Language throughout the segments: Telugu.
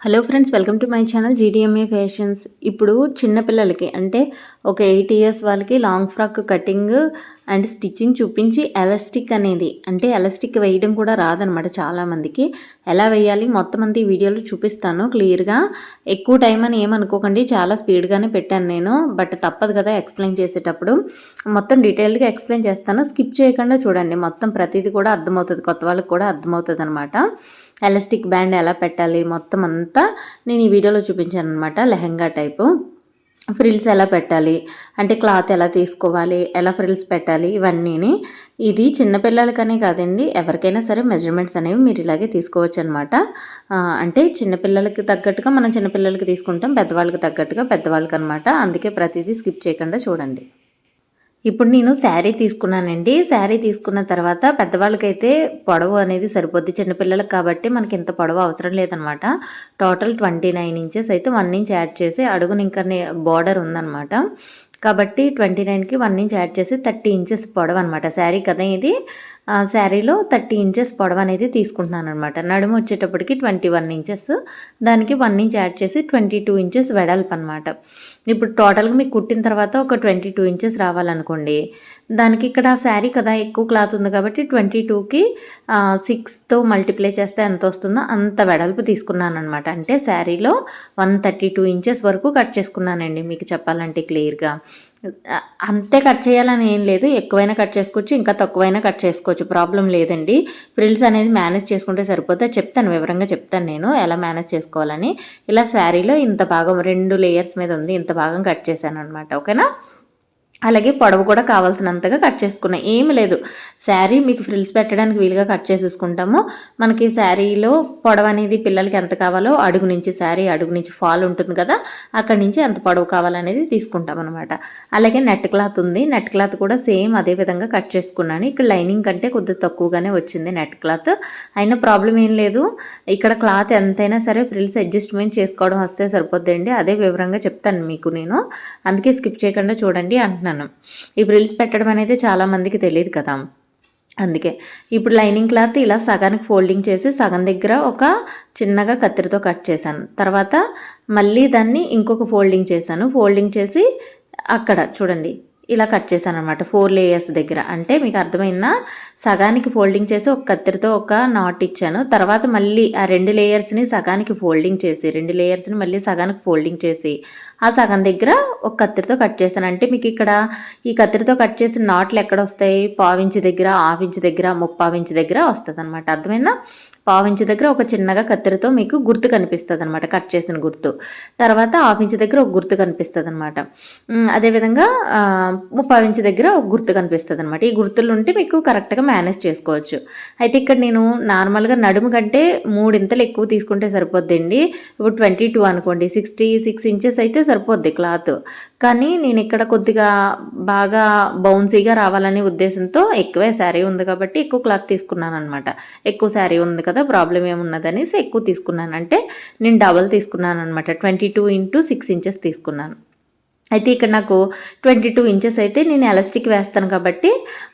Hello friends welcome to my channel GDMA fashions ఇప్పుడు చిన్నపిల్లలకి అంటే ఒక ఎయిట్ ఇయర్స్ వాళ్ళకి long frock cutting and stitching చూపించి ఎలాస్టిక్ అనేది అంటే ఎలాస్టిక్ వేయడం కూడా రాదనమాట చాలామందికి. ఎలా వేయాలి? మొత్తం అంతా ఈ వీడియోలో చూపిస్తాను. క్లియర్గా ఎక్కువ టైం అని ఏమనుకోకండి చాలా స్పీడ్గానే పెట్టాను నేను బట్ తప్పదు కదా ఎక్స్ప్లెయిన్ చేసేటప్పుడు. మొత్తం డీటెయిల్గా ఎక్స్ప్లెయిన్ చేస్తాను. స్కిప్ చేయకుండా చూడండి. మొత్తం ప్రతిదీ కూడా అర్థమవుతుంది. కొత్త వాళ్ళకి కూడా అర్థమవుతుంది అనమాట ఎలాస్టిక్ బ్యాండ్ ఎలా పెట్టాలి? మొత్తం అంతా నేను ఈ వీడియోలో చూపించాను అనమాట లెహంగా టైపు. ఫ్రిల్స్ ఎలా పెట్టాలి? అంటే క్లాత్ ఎలా తీసుకోవాలి? ఎలా ఫ్రిల్స్ పెట్టాలి? ఇవన్నీని ఇది చిన్నపిల్లలకనే కాదండి ఎవరికైనా సరే మెజర్మెంట్స్ అనేవి మీరు ఇలాగే తీసుకోవచ్చు అనమాట అంటే చిన్నపిల్లలకి తగ్గట్టుగా మనం చిన్నపిల్లలకి తీసుకుంటాం పెద్దవాళ్ళకి తగ్గట్టుగా పెద్దవాళ్ళకి అనమాట అందుకే ప్రతిదీ స్కిప్ చేయకుండా చూడండి. ఇప్పుడు నేను శారీ తీసుకున్నానండి. శారీ తీసుకున్న తర్వాత పెద్దవాళ్ళకైతే పొడవు అనేది సరిపోద్ది చిన్నపిల్లలకు కాబట్టి మనకి ఇంత పొడవు అవసరం లేదనమాట. టోటల్ ట్వంటీ నైన్ ఇంచెస్ అయితే వన్ ఇంచ్ యాడ్ చేసి అడుగుని ఇంకా బార్డర్ ఉందనమాట. కాబట్టి ట్వంటీ నైన్కి వన్ ఇంచ్ యాడ్ చేసి థర్టీ ఇంచెస్ పొడవు అనమాట శారీ కదా ఇది? శారీలో థర్టీ ఇంచెస్ పొడవు అనేది తీసుకుంటున్నాను అనమాట నడుము వచ్చేటప్పటికి ట్వంటీ వన్ ఇంచెస్ దానికి వన్ ఇంచ్ యాడ్ చేసి ట్వంటీ టూ ఇంచెస్ వెడల్పు అనమాట ఇప్పుడు టోటల్గా మీకు కుట్టిన తర్వాత ఒక ట్వంటీ టూ ఇంచెస్ రావాలనుకోండి దానికి ఇక్కడ శారీ కదా ఎక్కువ క్లాత్ ఉంది కాబట్టి ట్వంటీ టూకి సిక్స్తో మల్టిప్లై చేస్తే ఎంత వస్తుందో అంత వెడల్పు తీసుకున్నాను అనమాట అంటే శారీలో వన్ థర్టీ టూ ఇంచెస్ వరకు కట్ చేసుకున్నానండి మీకు చెప్పాలంటే క్లియర్గా. అంతే కట్ చేయాలని ఏం లేదు. ఎక్కువైనా కట్ చేసుకోవచ్చు ఇంకా తక్కువైనా కట్ చేసుకోవచ్చు. ప్రాబ్లం లేదండి. ఫ్రిల్స్ అనేది మేనేజ్ చేసుకుంటే సరిపోతే చెప్తాను వివరంగా చెప్తాను నేను ఎలా మేనేజ్ చేసుకోవాలని. ఇలా శారీలో ఇంత భాగం రెండు లేయర్స్ మీద ఉంది ఇంత భాగం కట్ చేశాను అనమాట ఓకేనా? అలాగే పొడవు కూడా కావాల్సినంతగా కట్ చేసుకున్నాం. ఏమి లేదు. శారీ మీకు ఫ్రిల్స్ పెట్టడానికి వీలుగా కట్ చేసేసుకుంటాము. మనకి శారీలో పొడవు అనేది పిల్లలకి ఎంత కావాలో అడుగు నుంచి శారీ అడుగు నుంచి ఫాల్ ఉంటుంది కదా అక్కడి నుంచి ఎంత పొడవు కావాలనేది తీసుకుంటాం అనమాట అలాగే నెట్ క్లాత్ ఉంది. నెట్ క్లాత్ కూడా సేమ్ అదే విధంగా కట్ చేసుకున్నాను. ఇక్కడ లైనింగ్ కంటే కొద్దిగా తక్కువగానే వచ్చింది నెట్ క్లాత్. అయినా ప్రాబ్లం ఏం లేదు. ఇక్కడ క్లాత్ ఎంతైనా సరే ఫ్రిల్స్ అడ్జస్ట్మెంట్ చేసుకోవడం వస్తే సరిపోద్దండి. అదే వివరంగా చెప్తాను మీకు నేను. అందుకే స్కిప్ చేయకుండా చూడండి అంటున్నాను. అనుకుంటున్నాను ఈ బ్రిల్స్ పెట్టడం అనేది చాలామందికి తెలియదు కదా. అందుకే ఇప్పుడు లైనింగ్ క్లాత్ ఇలా సగానికి ఫోల్డింగ్ చేసి సగం దగ్గర ఒక చిన్నగా కత్తిరితో కట్ చేశాను. తర్వాత మళ్ళీ దాన్ని ఇంకొక ఫోల్డింగ్ చేశాను. ఫోల్డింగ్ చేసి అక్కడ చూడండి ఇలా కట్ చేశాను అనమాట ఫోర్ లేయర్స్ దగ్గర. అంటే మీకు అర్థమైందా? సగానికి ఫోల్డింగ్ చేసి ఒక కత్తిరితో ఒక నాట్ ఇచ్చాను. తర్వాత మళ్ళీ ఆ రెండు లేయర్స్ని సగానికి ఫోల్డింగ్ చేసి రెండు లేయర్స్ని మళ్ళీ సగానికి ఫోల్డింగ్ చేసి ఆ సగం దగ్గర ఒక కత్తిరితో కట్ చేశాను. అంటే మీకు ఇక్కడ ఈ కత్తిరితో కట్ చేసిన నాట్లు ఎక్కడ వస్తాయి? పావించి దగ్గర ఆఫ్ ఇంచ్ దగ్గర ముప్పావించి దగ్గర వస్తుంది అనమాట అర్థమైందా? పావించి దగ్గర ఒక చిన్నగా కత్తెరతో మీకు గుర్తు కనిపిస్తుంది అనమాట కట్ చేసిన గుర్తు. తర్వాత హాఫ్ ఇంచ్ దగ్గర ఒక గుర్తు కనిపిస్తుంది అనమాట అదేవిధంగా ముప్పావించి దగ్గర ఒక గుర్తు కనిపిస్తుంది అనమాట ఈ గుర్తులు ఉంటే మీకు కరెక్ట్గా మేనేజ్ చేసుకోవచ్చు. అయితే ఇక్కడ నేను నార్మల్గా నడుము కంటే మూడింతలు ఎక్కువ తీసుకుంటే సరిపోద్దండి. ఇప్పుడు ట్వంటీ టూ అనుకోండి సిక్స్టీ సిక్స్ ఇంచెస్ అయితే సరిపోద్ది క్లాత్. కానీ నేను ఇక్కడ కొద్దిగా బాగా బౌన్సీగా రావాలనే ఉద్దేశంతో ఎక్కువే శారీ ఉంది కాబట్టి ఎక్కువ క్లాత్ తీసుకున్నాను అనమాట ఎక్కువ శారీ ఉంది కదా ప్రాబ్లం ఏమున్నదనేసి ఎక్కువ తీసుకున్నాను అంటే నేను డబల్ తీసుకున్నాను అనమాట twenty two into six inches తీసుకున్నాను. అయితే ఇక్కడ నాకు ట్వంటీ టూ ఇంచెస్ అయితే నేను ఎలాస్టిక్ వేస్తాను కాబట్టి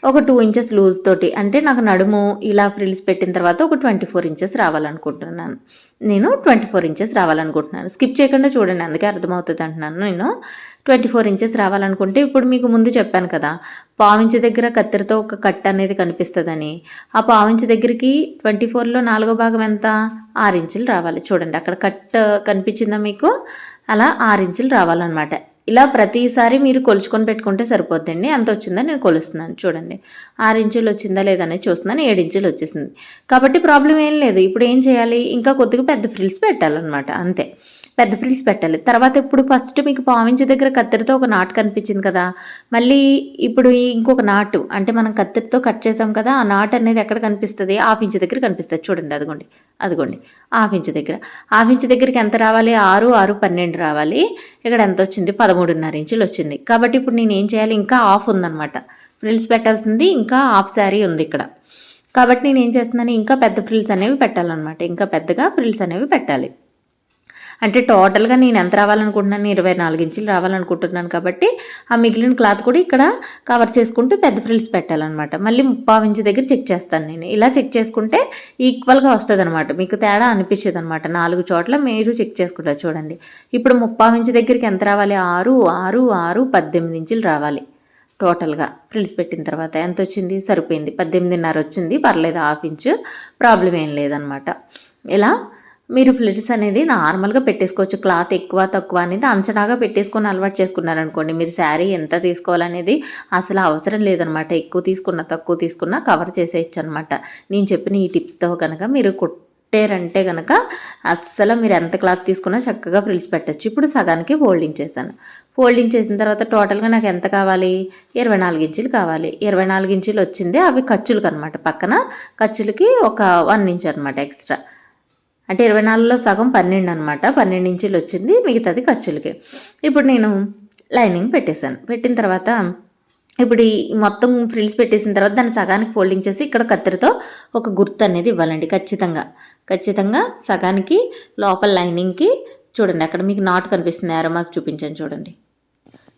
ఒక టూ ఇంచెస్ లూజ్ తోటి అంటే నాకు నడుము ఇలా ఫ్రిల్స్ పెట్టిన తర్వాత ఒక ట్వంటీ ఫోర్ ఇంచెస్ రావాలనుకుంటున్నాను. నేను ట్వంటీ ఫోర్ ఇంచెస్ రావాలనుకుంటున్నాను. స్కిప్ చేయకుండా చూడండి అందుకే అర్థమవుతుంది అంటున్నాను నేను. ట్వంటీ ఫోర్ ఇంచెస్ రావాలనుకుంటే ఇప్పుడు మీకు ముందు చెప్పాను కదా పావించి దగ్గర కత్తెరతో ఒక కట్ అనేది కనిపిస్తుందని. ఆ పావించి దగ్గరికి ట్వంటీ ఫోర్లో నాలుగో భాగం ఎంత? ఆరు ఇంచులు రావాలి. చూడండి అక్కడ కట్ కనిపించిందా మీకు? అలా ఆరు ఇంచులు రావాలన్నమాట. ఇలా ప్రతిసారి మీరు కొలుచుకొని పెట్టుకుంటే సరిపోద్దండి. ఎంత వచ్చిందో? నేను కొలుస్తున్నాను. చూడండి ఆరు ఇంచులు వచ్చిందా లేదనేది చూస్తున్నాను. ఏడు ఇంచులు వచ్చేసింది. కాబట్టి ప్రాబ్లం ఏం లేదు. ఇప్పుడు ఏం చేయాలి? ఇంకా కొద్దిగా పెద్ద ఫ్రిల్స్ పెట్టాలన్నమాట. అంతే. పెద్ద ఫ్రిల్స్ పెట్టాలి. తర్వాత ఇప్పుడు ఫస్ట్ మీకు పావించి దగ్గర కత్తెరతో ఒక నాటు కనిపించింది కదా. మళ్ళీ ఇప్పుడు ఇంకొక నాటు అంటే మనం కత్తెరతో కట్ చేసాం కదా ఆ నాటు అనేది ఎక్కడ కనిపిస్తుంది? హాఫ్ ఇంచ్ దగ్గర కనిపిస్తుంది. చూడండి అదిగోండి అదిగోండి హాఫ్ ఇంచ్ దగ్గర. హాఫ్ ఇంచ్ దగ్గరికి ఎంత రావాలి? ఆరు ఆరు పన్నెండు రావాలి. ఇక్కడ ఎంత వచ్చింది? పదమూడున్నర ఇంచులు వచ్చింది. కాబట్టి ఇప్పుడు నేను ఏం చేయాలి? ఇంకా హాఫ్ ఉందన్నమాట. ఫ్రిల్స్ పెట్టాల్సింది ఇంకా హాఫ్ శారీ ఉంది ఇక్కడ. కాబట్టి నేను ఏం చేస్తున్నాను? ఇంకా పెద్ద ఫ్రిల్స్ అనేవి పెట్టాలన్నమాట. ఇంకా పెద్దగా ఫ్రిల్స్ అనేవి పెట్టాలి. అంటే టోటల్గా నేను ఎంత రావాలనుకుంటున్నాను? ఇరవై నాలుగు ఇంచులు రావాలనుకుంటున్నాను కాబట్టి ఆ మిగిలిన క్లాత్ కూడా ఇక్కడ కవర్ చేసుకుంటూ పెద్ద ఫ్రిల్స్ పెట్టాలన్నమాట. మళ్ళీ ముప్పావు ఇంచు దగ్గర చెక్ చేస్తాను నేను. ఇలా చెక్ చేసుకుంటే ఈక్వల్గా వస్తుంది అనమాట మీకు తేడా అనిపించేది అనమాట నాలుగు చోట్ల మీరు చెక్ చేసుకుంటారు చూడండి. ఇప్పుడు ముప్పావు ఇంచు దగ్గరికి ఎంత రావాలి? ఆరు ఆరు ఆరు పద్దెనిమిది ఇంచులు రావాలి. టోటల్గా ఫ్రిల్స్ పెట్టిన తర్వాత ఎంత వచ్చింది? సరిపోయింది. పద్దెనిమిదిన్నర వచ్చింది. పర్లేదు హాఫ్ ఇంచు ప్రాబ్లం ఏం లేదనమాట ఇలా మీరు ఫ్లిట్స్ అనేది నార్మల్గా పెట్టేసుకోవచ్చు. క్లాత్ ఎక్కువ తక్కువ అనేది అంచనాగా పెట్టేసుకొని అలవాటు చేసుకున్నారనుకోండి మీరు శారీ ఎంత తీసుకోవాలనేది అసలు అవసరం లేదనమాట. ఎక్కువ తీసుకున్న తక్కువ తీసుకున్నా కవర్ చేసేయచ్చు అనమాట నేను చెప్పిన ఈ టిప్స్తో కనుక మీరు కుట్టారంటే కనుక అస్సలు మీరు ఎంత క్లాత్ తీసుకున్నా చక్కగా ఫ్రిల్స్ పెట్టచ్చు. ఇప్పుడు సగానికి ఫోల్డింగ్ చేశాను. ఫోల్డింగ్ చేసిన తర్వాత టోటల్గా నాకు ఎంత కావాలి? ఇరవై నాలుగు ఇంచులు కావాలి. ఇరవై నాలుగు ఇంచులు వచ్చింది. అవి ఖర్చులకు అనమాట పక్కన ఖర్చులకి ఒక వన్ ఇంచ్ అనమాట ఎక్స్ట్రా. అంటే ఇరవై నాలుగులో సగం పన్నెండు అనమాట పన్నెండు ఇంచులు వచ్చింది మిగతాది ఖర్చులకి. ఇప్పుడు నేను లైనింగ్ పెట్టేశాను. పెట్టిన తర్వాత ఇప్పుడు ఈ మొత్తం ఫ్రిల్స్ పెట్టేసిన తర్వాత దాన్ని సగానికి ఫోల్డింగ్ చేసి ఇక్కడ కత్తెరతో ఒక గుర్తు అనేది ఇవ్వాలండి ఖచ్చితంగా. ఖచ్చితంగా సగానికి లోపల లైనింగ్కి చూడండి అక్కడ మీకు నాట్ కనిపిస్తుంది యారో మార్క్ చూపించాను చూడండి.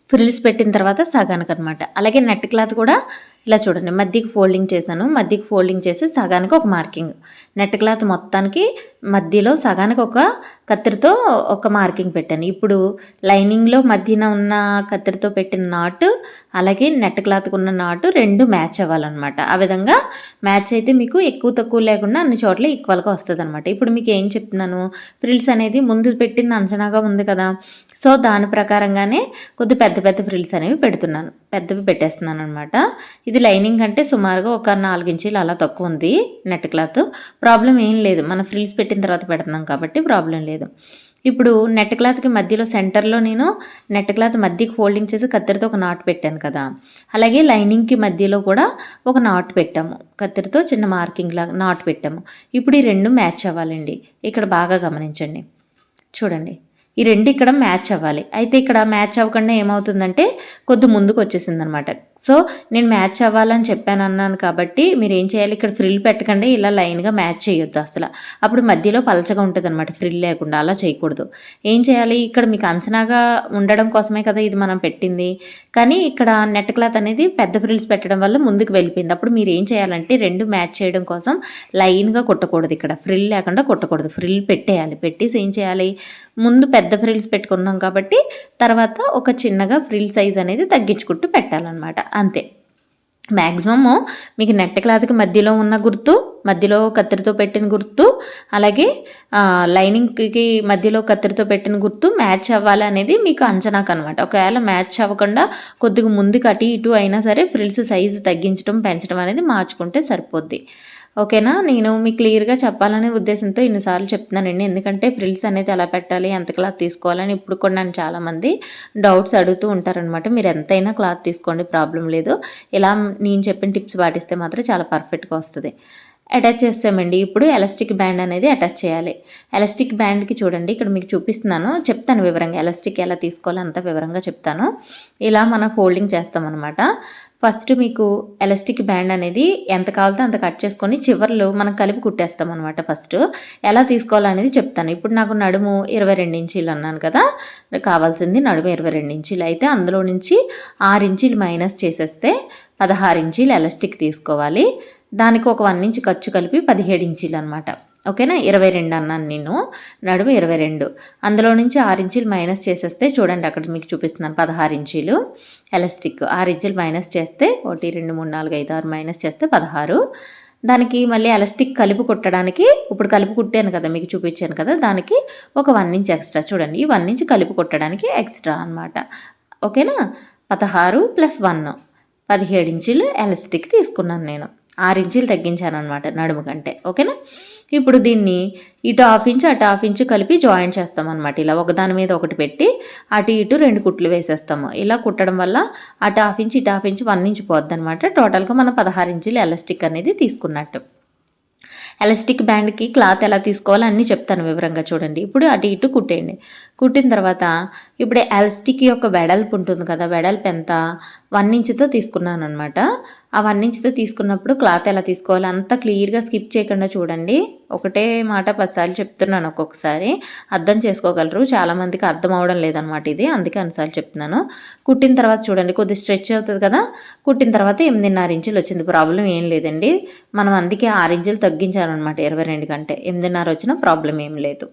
ఫ్రిల్స్ పెట్టిన తర్వాత సగానికి అనమాట అలాగే నెట్ క్లాత్ కూడా ఇలా చూడండి మధ్యకి ఫోల్డింగ్ చేశాను. మధ్యకి ఫోల్డింగ్ చేసి సగానికి ఒక మార్కింగ్ నెట్ క్లాత్ మొత్తానికి మధ్యలో సగానికి ఒక కత్తిరితో ఒక మార్కింగ్ పెట్టాను. ఇప్పుడు లైనింగ్లో మధ్యన ఉన్న కత్తిరితో పెట్టిన నాటు అలాగే నెట్ క్లాత్కి ఉన్న నాటు రెండు మ్యాచ్ అవ్వాలన్నమాట. ఆ విధంగా మ్యాచ్ అయితే మీకు ఎక్కువ తక్కువ లేకుండా అన్ని చోట్ల ఈక్వల్గా వస్తుంది అనమాట ఇప్పుడు మీకు ఏం చెప్తున్నాను? ఫ్రిల్స్ అనేది ముందు పెట్టింది అంచనాగా ఉంది కదా. సో దాని ప్రకారంగానే కొద్ది పెద్ద పెద్ద ఫ్రిల్స్ అనేవి పెడుతున్నాను. పెద్దవి పెట్టేస్తున్నాను అనమాట ఇది లైనింగ్ అంటే సుమారుగా ఒక నాలుగు ఇంచీలు అలా తక్కువ ఉంది నెట్ క్లాత్. ప్రాబ్లం ఏం లేదు. మన ఫ్రిల్స్ పెట్టిన తర్వాత పెడుతున్నాం కాబట్టి ప్రాబ్లం లేదు. ఇప్పుడు నెట్ క్లాత్కి మధ్యలో సెంటర్లో నేను నెట్ క్లాత్ మధ్యకి ఫోల్డింగ్ చేసి కత్తెరతో ఒక నాట్ పెట్టాను కదా. అలాగే లైనింగ్కి మధ్యలో కూడా ఒక నాట్ పెట్టాము. కత్తెరతో చిన్న మార్కింగ్ లాగా నాట్ పెట్టాము. ఇప్పుడు ఈ రెండు మ్యాచ్ అవ్వాలండి. ఇక్కడ బాగా గమనించండి. చూడండి. ఈ రెండు ఇక్కడ మ్యాచ్ అవ్వాలి. అయితే ఇక్కడ మ్యాచ్ అవ్వకుండా ఏమవుతుందంటే కొద్ది ముందుకు వచ్చేసింది అనమాట సో నేను మ్యాచ్ అవ్వాలని చెప్పాను అన్నాను కాబట్టి మీరు ఏం చేయాలి? ఇక్కడ ఫ్రిల్ పెట్టకండి ఇలా లైన్గా మ్యాచ్ చేయొద్దు అసలు. అప్పుడు మధ్యలో పలచగా ఉంటుంది అనమాట ఫ్రిల్ లేకుండా అలా చేయకూడదు. ఏం చేయాలి? ఇక్కడ మీకు అంచనాగా ఉండడం కోసమే కదా ఇది మనం పెట్టింది. కానీ ఇక్కడ నెట్ క్లాత్ అనేది పెద్ద ఫ్రిల్స్ పెట్టడం వల్ల ముందుకు వెళ్ళిపోయింది. అప్పుడు మీరు ఏం చేయాలంటే రెండు మ్యాచ్ చేయడం కోసం లైన్గా కొట్టకూడదు ఇక్కడ. ఫ్రిల్ లేకుండా కొట్టకూడదు. ఫ్రిల్ పెట్టేయాలి. పెట్టేసి ఏం చేయాలి? ముందు పెద్ద ఫ్రిల్స్ పెట్టుకున్నాం కాబట్టి తర్వాత ఒక చిన్నగా ఫ్రిల్ సైజ్ అనేది తగ్గించుకుంటూ పెట్టాలన్నమాట. అంతే. మ్యాక్సిమము మీకు నెట్ క్లాత్కి మధ్యలో ఉన్న గుర్తు మధ్యలో కత్తిరితో పెట్టిన గుర్తు అలాగే లైనింగ్కి మధ్యలో కత్తిరితో పెట్టిన గుర్తు మ్యాచ్ అవ్వాలి అనేది మీకు అంచనాకు అనమాట ఒకవేళ మ్యాచ్ అవ్వకుండా కొద్దిగా ముందుకు అటు ఇటు అయినా సరే ఫ్రిల్స్ సైజు తగ్గించడం పెంచడం అనేది మార్చుకుంటే సరిపోద్ది. ఓకేనా? నేను మీకు క్లియర్గా చెప్పాలనే ఉద్దేశంతో ఇన్నిసార్లు చెప్తున్నానండి. ఎందుకంటే ఫ్రిల్స్ అనేది ఎలా పెట్టాలి ఎంత క్లాత్ తీసుకోవాలని ఇప్పుడు కూడా నన్ను చాలామంది డౌట్స్ అడుగుతూ ఉంటారనమాట మీరు ఎంతైనా క్లాత్ తీసుకోండి ప్రాబ్లం లేదు. ఇలా నేను చెప్పిన టిప్స్ పాటిస్తే మాత్రం చాలా పర్ఫెక్ట్గా వస్తుంది. అటాచ్ చేసామండి ఇప్పుడు ఎలాస్టిక్ బ్యాండ్ అనేది అటాచ్ చేయాలి. ఎలాస్టిక్ బ్యాండ్కి చూడండి. ఇక్కడ మీకు చూపిస్తున్నాను. చెప్తాను వివరంగా. ఎలాస్టిక్ ఎలా తీసుకోవాలో అంత వివరంగా చెప్తాను. ఇలా మనం ఫోల్డింగ్ చేస్తామన్నమాట. ఫస్ట్ మీకు ఎలాస్టిక్ బ్యాండ్ అనేది ఎంత కావాలో అంత కట్ చేసుకొని చివర్లో మనం కలిపి కుట్టేస్తాం అనమాట ఫస్ట్. ఎలా తీసుకోవాలనేది చెప్తాను. ఇప్పుడు నాకు నడుము ఇరవై రెండు ఇంచీలు అన్నాను కదా. కావాల్సింది నడుము ఇరవై రెండు ఇంచీలు. అయితే అందులో నుంచి ఆరు ఇంచీలు మైనస్ చేసేస్తే పదహారు ఇంచీలు ఎలాస్టిక్ తీసుకోవాలి. దానికి ఒక వన్ ఇంచ్ ఖర్చు కలిపి పదిహేడు ఇంచీలు అనమాట ఓకేనా? ఇరవై రెండు అన్నాను నేను. నడుము ఇరవై రెండు. అందులో నుంచి ఆరు ఇంచీలు మైనస్ చేసేస్తే చూడండి అక్కడ మీకు చూపిస్తున్నాను పదహారు ఇంచీలు. ఎలాస్టిక్ ఆరు ఇంచీలు మైనస్ చేస్తే ఒకటి రెండు మూడు నాలుగు ఐదు ఆరు మైనస్ చేస్తే పదహారు. దానికి మళ్ళీ ఎలాస్టిక్ కలిపి కుట్టడానికి ఇప్పుడు కలిపి కుట్టాను కదా మీకు చూపించాను కదా దానికి ఒక వన్ ఇంచ్ ఎక్స్ట్రా చూడండి. ఈ వన్ ఇంచ్ కలిపి కుట్టడానికి ఎక్స్ట్రా అనమాట ఓకేనా? పదహారు ప్లస్ వన్ పదిహేడు ఇంచీలు ఎలాస్టిక్ తీసుకున్నాను నేను. ఆరు ఇంచులు తగ్గించాను అనమాట నడుము కంటే ఓకేనా? ఇప్పుడు దీన్ని ఇటు హాఫ్ ఇంచు అటు హాఫ్ ఇంచు కలిపి జాయిన్ చేస్తాం అనమాట ఇలా ఒకదాని మీద ఒకటి పెట్టి అటు ఇటు రెండు కుట్లు వేసేస్తాము. ఇలా కుట్టడం వల్ల అటు హాఫ్ ఇంచు ఇటు హాఫ్ ఇంచు వన్ ఇంచు పోద్ది అనమాట టోటల్గా మనం పదహారు ఇంచులు ఎలాస్టిక్ అనేది తీసుకున్నట్టు. ఎలాస్టిక్ బ్యాండ్కి క్లాత్ ఎలా తీసుకోవాలో అన్నీ చెప్తాను వివరంగా చూడండి. ఇప్పుడు అటు ఇటు కుట్టేయండి. కుట్టిన తర్వాత ఇప్పుడు ఎల్స్టిక్ యొక్క వెడల్పు ఉంటుంది కదా వెడల్పు ఎంత? వన్ ఇంచ్తో తీసుకున్నాను అనమాట ఆ వన్ ఇంచ్తో తీసుకున్నప్పుడు క్లాత్ ఎలా తీసుకోవాలి అంతా క్లియర్గా స్కిప్ చేయకుండా చూడండి. ఒకటే మాట పదిసార్లు చెప్తున్నాను ఒక్కొక్కసారి. అర్థం చేసుకోగలరు. చాలామందికి అర్థం అవడం లేదనమాట ఇది. అందుకే అన్నిసార్లు చెప్తున్నాను. కుట్టిన తర్వాత చూడండి కొద్ది స్ట్రెచ్ అవుతుంది కదా. కుట్టిన తర్వాత ఎనిమిదిన్నర ఇంచులు వచ్చింది. ప్రాబ్లం ఏం లేదండి. మనం అందుకే ఆరు ఇంచులు తగ్గించాలన్నమాట ఇరవై రెండు కంటే. ఎనిమిదిన్నర వచ్చిన ప్రాబ్లం ఏం లేదు.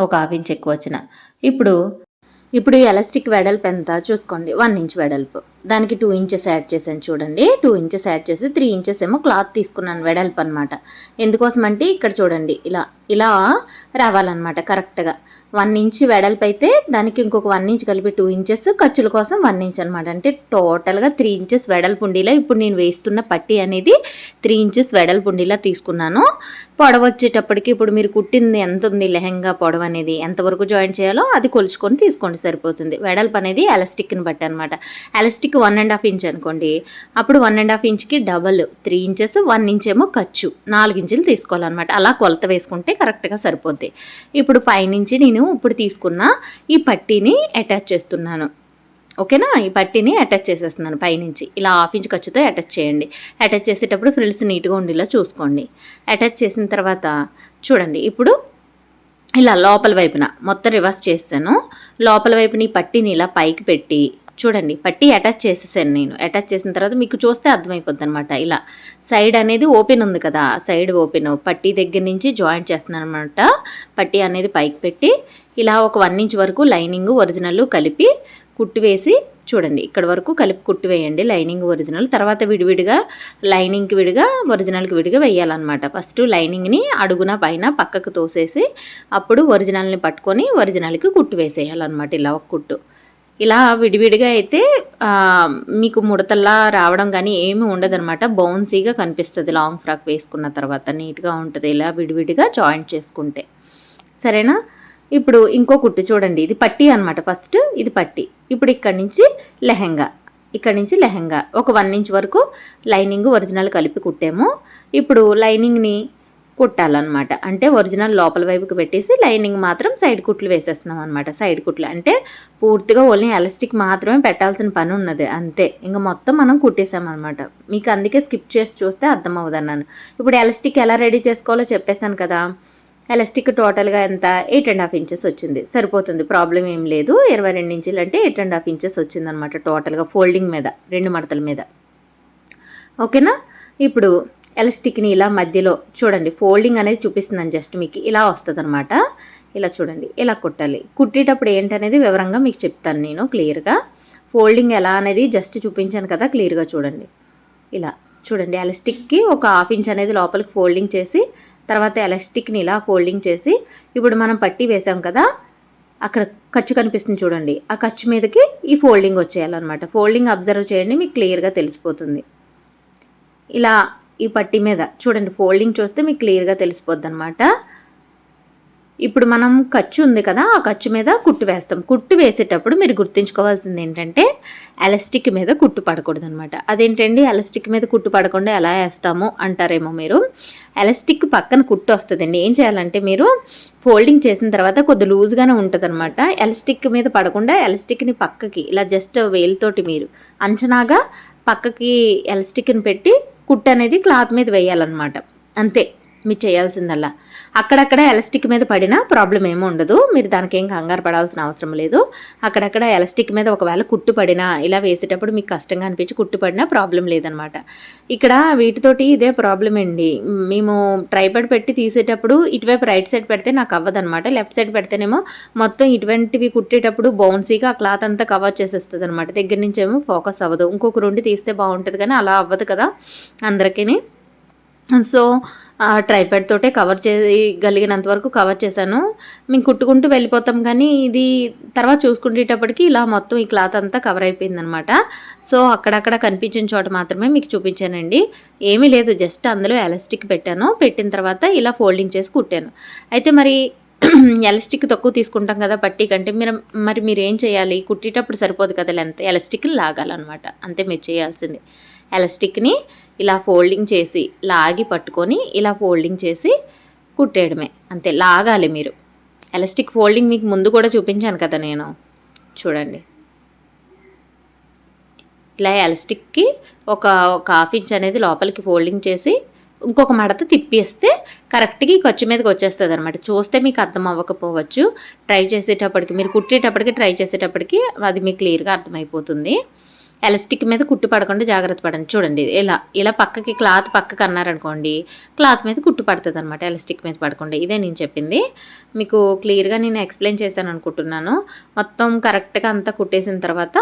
ఒక హాఫ్ ఇంచ్ ఎక్కువ వచ్చిన. ఇప్పుడు ఇప్పుడు ఎలాస్టిక్ వెడల్పు ఎంత? చూసుకోండి. వన్ ఇంచ్ వెడల్పు. దానికి టూ ఇంచెస్ యాడ్ చేశాను చూడండి. టూ ఇంచెస్ యాడ్ చేసి త్రీ ఇంచెస్ ఏమో క్లాత్ తీసుకున్నాను వెడల్పు అనమాట ఎందుకోసం అంటే ఇక్కడ చూడండి ఇలా ఇలా రావాలన్నమాట కరెక్ట్గా వన్ ఇంచ్ వెడల్పు అయితే దానికి ఇంకొక వన్ ఇంచ్ కలిపి టూ ఇంచెస్ ఖర్చుల కోసం వన్ ఇంచ్ అనమాట అంటే టోటల్గా త్రీ ఇంచెస్ వెడల్పు ఉండేలా ఇప్పుడు నేను వేస్తున్న పట్టి అనేది త్రీ ఇంచెస్ వెడల్పు ఉండేలా తీసుకున్నాను. పొడవ వచ్చేటప్పటికి ఇప్పుడు మీరు కుట్టింది ఎంత ఉంది లెహంగా పొడవ అనేది ఎంతవరకు జాయిన్ చేయాలో అది కొలుచుకొని తీసుకోండి సరిపోతుంది. వెడల్పు అనేది ఎలాస్టిక్ని బట్టి అనమాట elastic one and half inch అనుకోండి. అప్పుడు one and half ఇంచ్కి double three inches one inch ఏమో ఖర్చు. నాలుగు ఇంచులు తీసుకోవాలన్నమాట. అలా కొలత వేసుకుంటే కరెక్ట్గా సరిపోద్ది. ఇప్పుడు పైనుంచి నేను ఇప్పుడు తీసుకున్న ఈ పట్టీని అటాచ్ చేస్తున్నాను. ఓకేనా? ఈ పట్టీని అటాచ్ చేసేస్తున్నాను పైనుంచి ఇలా హాఫ్ ఇంచ్ ఖర్చుతో అటాచ్ చేయండి. అటాచ్ చేసేటప్పుడు ఫ్రిల్స్ నీట్గా ఉండేలా చూసుకోండి. అటాచ్ చేసిన తర్వాత చూడండి ఇప్పుడు ఇలా లోపల వైపున మొత్తం రివర్స్ చేస్తాను. లోపల వైపున ఈ పట్టీని ఇలా పైకి పెట్టి చూడండి పట్టి అటాచ్ చేసేసాను నేను. అటాచ్ చేసిన తర్వాత మీకు చూస్తే అర్థమైపోద్ది అనమాట ఇలా సైడ్ అనేది ఓపెన్ ఉంది కదా సైడ్ ఓపెన్ పట్టి దగ్గర నుంచి జాయింట్ చేస్తున్నాను అనమాట పట్టి అనేది పైకి పెట్టి ఇలా ఒక వన్ ఇంచ్ వరకు లైనింగ్ ఒరిజినల్ కలిపి కుట్టు వేసి చూడండి ఇక్కడ వరకు కలిపి కుట్టు వేయండి లైనింగ్ ఒరిజినల్ తర్వాత విడివిడిగా లైనింగ్కి విడిగా ఒరిజినల్కి విడిగా వేయాలన్నమాట. ఫస్ట్ లైనింగ్ని అడుగున పైన పక్కకు తోసేసి అప్పుడు ఒరిజినల్ని పట్టుకొని ఒరిజినల్కి కుట్టు వేసేయాలన్నమాట ఇలా ఒక కుట్టు. ఇలా విడివిడిగా అయితే మీకు ముడతల్లా రావడం కానీ ఏమీ ఉండదనమాట బౌన్సీగా కనిపిస్తుంది లాంగ్ ఫ్రాక్ వేసుకున్న తర్వాత. నీట్గా ఉంటుంది ఇలా విడివిడిగా జాయింట్ చేసుకుంటే. సరేనా? ఇప్పుడు ఇంకో కుట్టు చూడండి. ఇది పట్టి అనమాట ఫస్ట్. ఇది పట్టి. ఇప్పుడు ఇక్కడి నుంచి లెహెంగా. ఇక్కడి నుంచి లెహెంగా. ఒక వన్ ఇంచ్ వరకు లైనింగ్ ఒరిజినల్ కలిపి కుట్టాము. ఇప్పుడు లైనింగ్ని కుట్టాలన్నమాట. అంటే ఒరిజినల్ లోపల వైపుకి పెట్టేసి లైనింగ్ మాత్రం సైడ్ కుట్లు వేసేస్తున్నాం అనమాట సైడ్ కుట్లు. అంటే పూర్తిగా ఓన్లీ ఎలాస్టిక్ మాత్రమే పెట్టాల్సిన పని ఉన్నది. అంతే. ఇంకా మొత్తం మనం కుట్టేసామన్నమాట మీకు అందుకే స్కిప్ చేసి చూస్తే అర్థం అన్నాను. ఇప్పుడు ఎలాస్టిక్ ఎలా రెడీ చేసుకోవాలో చెప్పేశాను కదా. ఎలాస్టిక్ టోటల్గా ఎంత? ఎయిట్ అండ్ హాఫ్ ఇంచెస్ వచ్చింది. సరిపోతుంది. ప్రాబ్లం ఏం లేదు. ఇరవై రెండు ఇంచులు అంటే ఎయిట్ అండ్ హాఫ్ ఇంచెస్ వచ్చిందనమాట టోటల్గా ఫోల్డింగ్ మీద రెండు మడతల మీద. ఓకేనా? ఇప్పుడు ఎలాస్టిక్ని ఇలా మధ్యలో చూడండి ఫోల్డింగ్ అనేది చూపిస్తుందని జస్ట్ మీకు ఇలా వస్తుంది అనమాట ఇలా చూడండి ఇలా కుట్టాలి. కుట్టేటప్పుడు ఏంటనేది వివరంగా మీకు చెప్తాను నేను క్లియర్గా ఫోల్డింగ్ ఎలా అనేది జస్ట్ చూపించాను కదా క్లియర్గా చూడండి. ఇలా చూడండి ఎలాస్టిక్కి ఒక హాఫ్ ఇంచ్ అనేది లోపలికి ఫోల్డింగ్ చేసి తర్వాత ఎలాస్టిక్ని ఇలా ఫోల్డింగ్ చేసి ఇప్పుడు మనం పట్టి వేసాం కదా అక్కడ ఖర్చు కనిపిస్తుంది చూడండి. ఆ ఖర్చు మీదకి ఈ ఫోల్డింగ్ వచ్చేయాలన్నమాట. ఫోల్డింగ్ అబ్జర్వ్ చేయండి మీకు క్లియర్గా తెలిసిపోతుంది. ఇలా ఈ పట్టి మీద. చూడండి ఫోల్డింగ్ చూస్తే మీకు క్లియర్గా తెలిసిపోద్ది అనమాట ఇప్పుడు మనం ఖర్చు ఉంది కదా ఆ ఖర్చు మీద కుట్టు వేస్తాం. కుట్టు వేసేటప్పుడు మీరు గుర్తుంచుకోవాల్సింది ఏంటంటే ఎలాస్టిక్ మీద కుట్టు పడకూడదు అనమాట అదేంటండి ఎలాస్టిక్ మీద కుట్టు పడకుండా ఎలా వేస్తాము అంటారేమో మీరు. ఎలాస్టిక్ పక్కన కుట్టు వస్తుందండి. ఏం చేయాలంటే మీరు ఫోల్డింగ్ చేసిన తర్వాత కొద్ది లూజ్గానే ఉంటుంది అనమాట ఎలాస్టిక్ మీద పడకుండా ఎలాస్టిక్ని పక్కకి ఇలా జస్ట్ వేలుతోటి మీరు అంచనాగా పక్కకి ఎలాస్టిక్ని పెట్టి కుట్ అనేది క్లాత్ మీద వేయాలన్నమాట. అంతే. మీరు చేయాల్సిందల్లా. అక్కడక్కడ ఎలాస్టిక్ మీద పడినా ప్రాబ్లం ఏమి ఉండదు. మీరు దానికి ఏం కంగారు పడాల్సిన అవసరం లేదు. అక్కడక్కడ ఎలాస్టిక్ మీద ఒకవేళ కుట్టు పడినా ఇలా వేసేటప్పుడు మీకు కష్టంగా అనిపించి కుట్టు పడినా ప్రాబ్లం లేదనమాట. ఇక్కడ వీటితోటి ఇదే ప్రాబ్లం అండి. మేము ట్రైపడ్ పెట్టి తీసేటప్పుడు ఇటువైపు రైట్ సైడ్ పెడితే నాకు అవ్వదనమాట. లెఫ్ట్ సైడ్ పెడితేనేమో మొత్తం ఇటువంటివి కుట్టేటప్పుడు బౌన్సీగా ఆ క్లాత్ అంతా కవర్ చేసేస్తుంది అనమాట దగ్గర నుంచి ఏమో ఫోకస్ అవ్వదు. ఇంకొక రెండు తీస్తే బాగుంటుంది కానీ అలా అవ్వదు కదా. అందరికీ సో ట్రైపాడ్ తోటే కవర్ చేయగలిగినంత వరకు కవర్ చేశాను. మేము కుట్టుకుంటూ వెళ్ళిపోతాం కానీ ఇది తర్వాత చూసుకునేటప్పటికి ఇలా మొత్తం ఈ క్లాత్ అంతా కవర్ అయిపోయిందనమాట. సో అక్కడక్కడ కనిపించిన చోట మాత్రమే మీకు చూపించానండి. ఏమీ లేదు జస్ట్ అందులో ఎలాస్టిక్ పెట్టాను. పెట్టిన తర్వాత ఇలా ఫోల్డింగ్ చేసి కుట్టాను. అయితే మరి ఎలాస్టిక్ తక్కువ తీసుకుంటాం కదా పట్టీ కంటే మీరు మరి మీరు ఏం చేయాలి? కుట్టేటప్పుడు సరిపోదు కదా లెంత్ ఎలాస్టిక్ లాగాలన్నమాట. అంతే మీరు చేయాల్సింది. ఎలాస్టిక్ని ఇలా ఫోల్డింగ్ చేసి లాగి పట్టుకొని ఇలా ఫోల్డింగ్ చేసి కుట్టేయడమే. అంతే లాగాలి మీరు. ఎలాస్టిక్ ఫోల్డింగ్ మీకు ముందు కూడా చూపించాను కదా నేను. చూడండి. ఇలా ఎలాస్టిక్కి ఒక ఒక హాఫ్ ఇంచ్ అనేది లోపలికి ఫోల్డింగ్ చేసి ఇంకొక మడత తిప్పేస్తే కరెక్ట్గా ఈ ఖర్చు మీదకి వచ్చేస్తుంది అనమాట చూస్తే మీకు అర్థం అవ్వకపోవచ్చు. ట్రై చేసేటప్పటికి మీరు కుట్టేటప్పటికి ట్రై చేసేటప్పటికి అది మీకు క్లియర్గా అర్థమైపోతుంది. ఎలాస్టిక్ మీద కుట్టు పడకుండా జాగ్రత్త పడండి. చూడండి ఇలా ఇలా పక్కకి క్లాత్ పక్కకి అన్నారనుకోండి క్లాత్ మీద కుట్టు పడుతుంది అనమాట ఎలాస్టిక్ మీద పడకుండా. ఇదే నేను చెప్పింది. మీకు క్లియర్గా నేను ఎక్స్ప్లెయిన్ చేశాను అనుకుంటున్నాను. మొత్తం కరెక్ట్గా అంతా కుట్టేసిన తర్వాత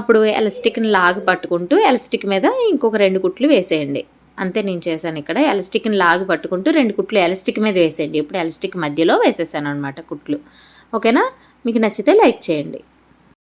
అప్పుడు ఎలాస్టిక్ని లాగి పట్టుకుంటూ ఎలాస్టిక్ మీద ఇంకొక రెండు కుట్లు వేసేయండి. అంతే నేను చేశాను ఇక్కడ. ఎలాస్టిక్ని లాగి పట్టుకుంటూ రెండు కుట్లు ఎలాస్టిక్ మీద వేసేయండి. ఇప్పుడు ఎలాస్టిక్ మధ్యలో వేసేసాను అనమాట కుట్లు. ఓకేనా? మీకు నచ్చితే లైక్ చేయండి.